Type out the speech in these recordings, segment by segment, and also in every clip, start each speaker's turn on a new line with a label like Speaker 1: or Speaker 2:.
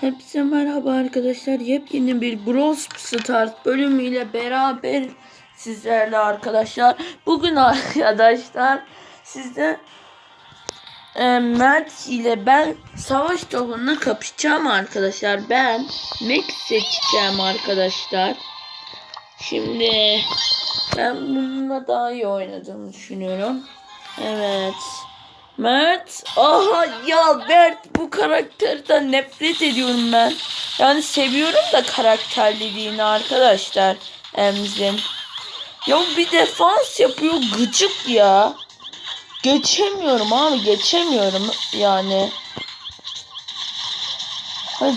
Speaker 1: Hepsi merhaba arkadaşlar. Yepyeni bir Brawl Stars bölümüyle beraber sizlerle arkadaşlar. Bugün arkadaşlar sizde e, Mert ile ben savaş tohumuna kapışacağım arkadaşlar. Ben Max seçeceğim arkadaşlar. Şimdi ben bununla daha iyi oynadığımı düşünüyorum. Evet. Mert. Aha ya Mert bu karakterden nefret ediyorum ben. Yani seviyorum da karakterliliğini arkadaşlar. Emzin. Ya bir defans yapıyor gıcık ya. Geçemiyorum abi geçemiyorum yani.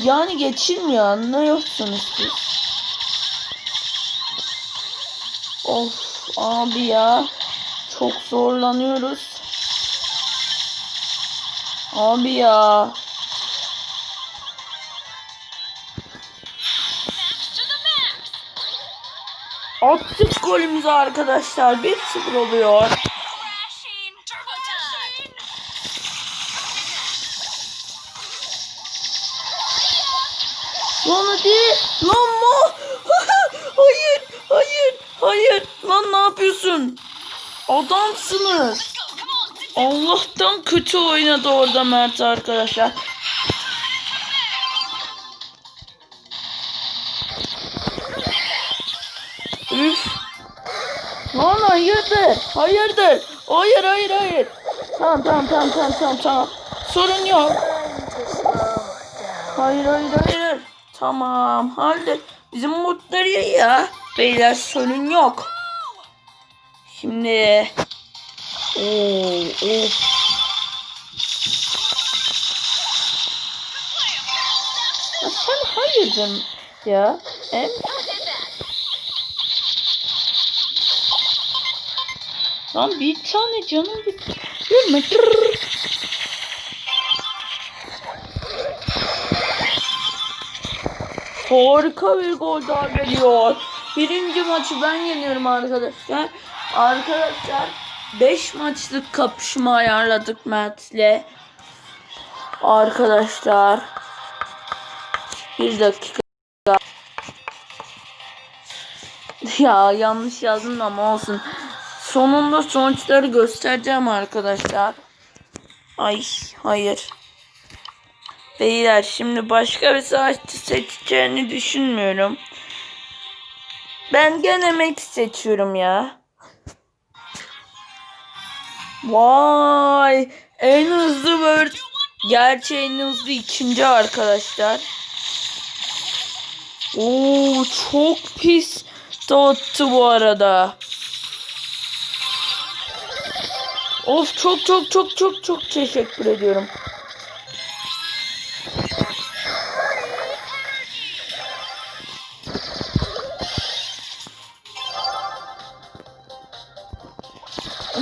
Speaker 1: Yani geçilmiyor anlıyorsunuz siz. Of abi ya. Çok zorlanıyoruz. Abi ya. Attık golümüzü arkadaşlar. 1-0 oluyor. Lan hadi. Lan mo. hayır. Hayır. Hayır. Lan ne yapıyorsun? Adamsınız. Allah'tan kötü oynadı orada Mert arkadaşlar. Üf. Lan hayırdır? Hayırdır? Hayır hayır hayır. Tamam tamam tamam tamam tamam tamam. Sorun yok. Hayır hayır hayır. Tamam halde bizim mod nereye ya? Beyler sorun yok. Şimdi Oo, oo. Ya sen hayırdın ya. Em? Lan bir tane canım. Yürüme. Tırrrr. Harika bir gol daha geliyor. Birinci maçı ben yeniyorum arkadaşlar. Arkadaşlar 5 maçlık kapışma ayarladık Mert'le. Arkadaşlar. Bir dakika. Ya yanlış yazdım ama olsun. Sonunda sonuçları göstereceğim arkadaşlar. Ay hayır. Beyler şimdi başka bir savaşçı seçeceğini düşünmüyorum. Ben gene Max seçiyorum ya. Vay en hızlı Word. Gerçi en hızlı ikinci arkadaşlar. Oo çok pis dağıttı bu arada. Of çok çok çok çok çok teşekkür ediyorum.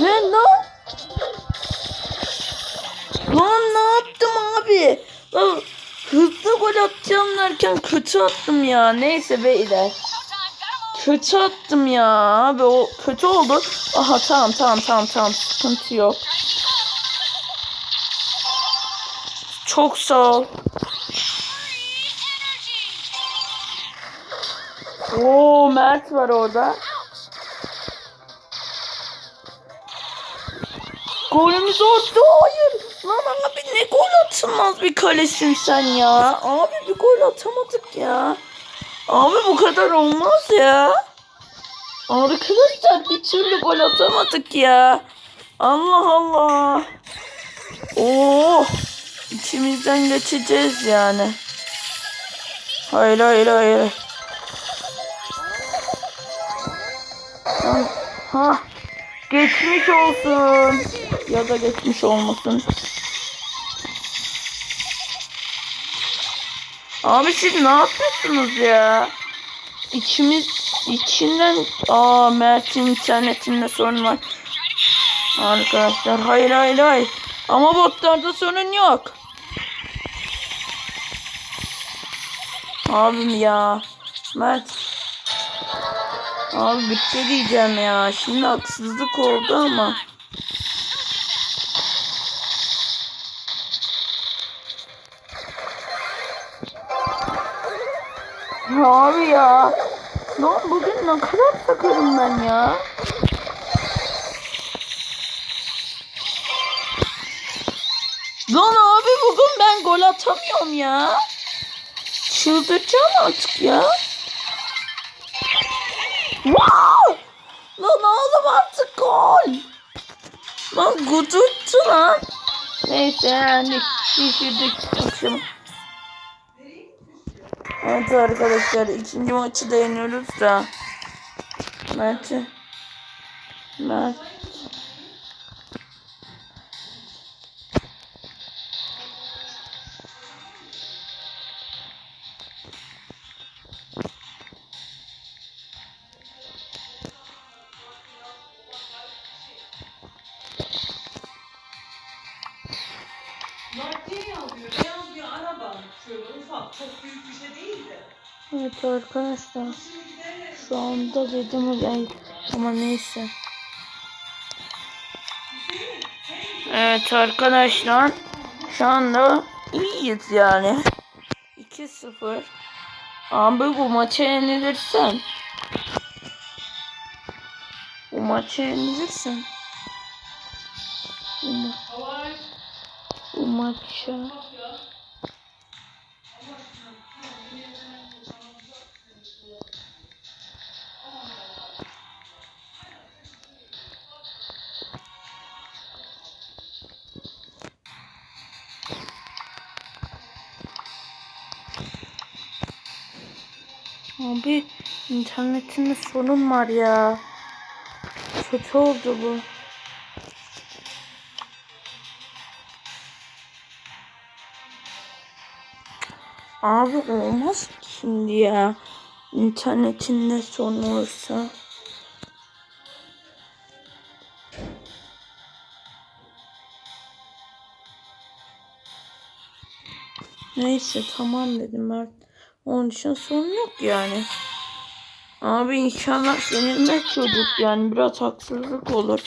Speaker 1: Ne abi? Lan, hızlı gol atacağım derken kötü attım ya. Neyse beyler. Kötü attım ya abi o kötü oldu. Aha tamam tamam tamam tamam sıkıntı yok. Çok sağ ol. Oo Mert var orada. Golümüz attı. Hayır. Lan abi ne gol atılmaz bir kalesin sen ya. Abi bir gol atamadık ya. Abi bu kadar olmaz ya. Arkadaşlar bir türlü gol atamadık ya. Allah Allah. Oo. İçimizden geçeceğiz yani. Hayır hayır hayır. Ha, ha. Geçmiş olsun. Ya da geçmiş olmasın. Abi siz ne yapıyorsunuz ya? İçimiz içinden aa Mert'in internetinde sorun var. Arkadaşlar hayır hayır hayır. Ama botlarda sorun yok. Abim ya. Mert. Abi bitti diyeceğim ya. Şimdi haksızlık oldu ama. Abi ya. Lan bugün ne kadar sakarım ben ya. Lan abi bugün ben gol atamıyorum ya. Çıldıracağım artık ya. Wow! Lan oğlum artık gol. Lan gudurttu lan. Neyse yani düşürdük akşamı. Evet arkadaşlar ikinci maçı da yeniyoruz da. Mert'i. Mert.
Speaker 2: Şey.
Speaker 1: Evet arkadaşlar. Şu anda dedim ben ama neyse. Evet arkadaşlar. Şu anda iyiyiz yani. 2-0. Abi bu maça yenilirsen. Bu maça yenilirsen. Bu, ma- bu maça. Abi internetinde sorun var ya. Kötü oldu bu. Abi olmaz ki şimdi ya. İnternetinde sorun olursa. Neyse tamam dedim Mert. Onun için sorun yok yani. Abi inşallah yenilmez çocuk yani biraz haksızlık olur.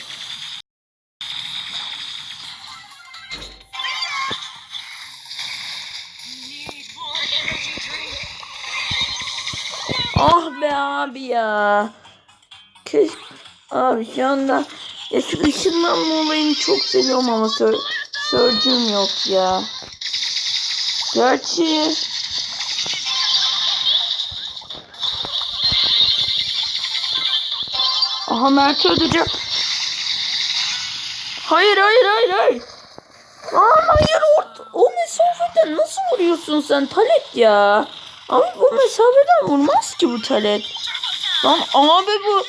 Speaker 1: Ah be abi ya. Keş abi şu anda ya şu ışınlanma olayını çok seviyorum ama sör sörcüm yok ya. Gerçi Aha Mert öldüreceğim. Hayır hayır hayır hayır. Lan hayır o, o mesafeden nasıl vuruyorsun sen Talet ya? Abi bu mesafeden vurmaz ki bu Talet. Lan abi bu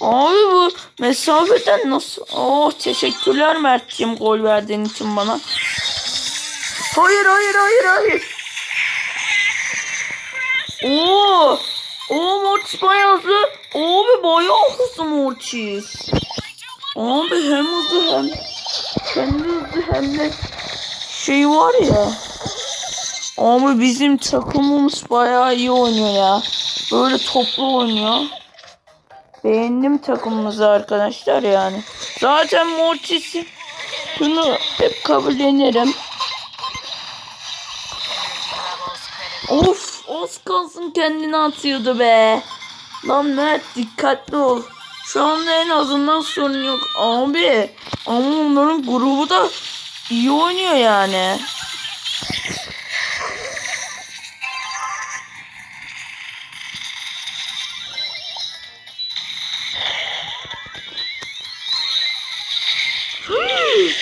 Speaker 1: Abi bu mesafeden nasıl? Oh teşekkürler Mert'ciğim gol verdiğin için bana. Hayır hayır hayır hayır. Oo! O Mortis bayağı hızlı. Abi bayağı hızlı Mortis. Abi hem hızlı hem de hızlı hem de şey var ya. Abi bizim takımımız bayağı iyi oynuyor ya. Böyle toplu oynuyor. Beğendim takımımızı arkadaşlar yani. Zaten Mortis'i şunu hep kabullenirim. Of az kalsın kendini atıyordu be. Lan Mert dikkatli ol. Şu anda en azından sorun yok. Abi ama onların grubu da iyi oynuyor yani.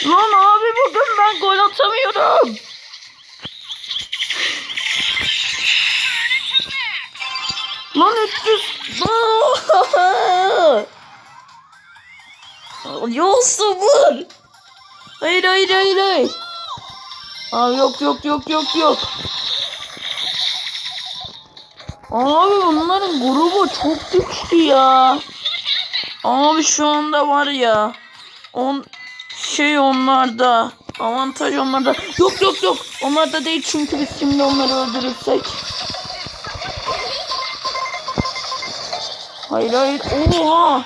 Speaker 1: Lan abi bugün ben gol atamıyorum. Lan 300. Aa! Yok sabır. Hayır hayır hayır hayır. Aa, yok yok yok yok yok. Abi bunların grubu çok güçlü ya. Abi şu anda var ya. On şey onlarda. Avantaj onlarda. Yok yok yok. Onlarda değil çünkü biz şimdi onları öldürürsek. Hayır hayır. Oha.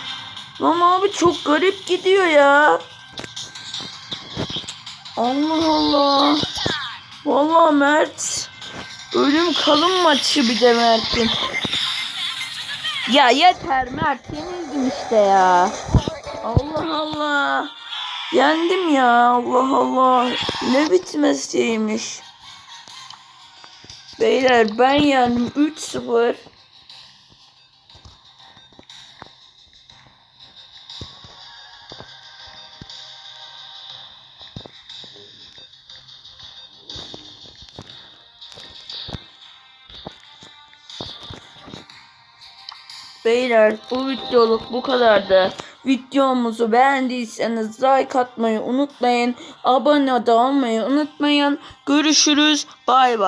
Speaker 1: Lan abi çok garip gidiyor ya. Allah Allah. Vallahi Mert. Ölüm kalım maçı bir de Mert'in. Ya yeter Mert yenildim işte ya. Allah Allah. Yendim ya Allah Allah. Ne bitmesiymiş. Beyler ben yendim 3-0. Beyler bu videoluk bu kadardı. Videomuzu beğendiyseniz like atmayı unutmayın. Abone de olmayı unutmayın. Görüşürüz. Bay bay.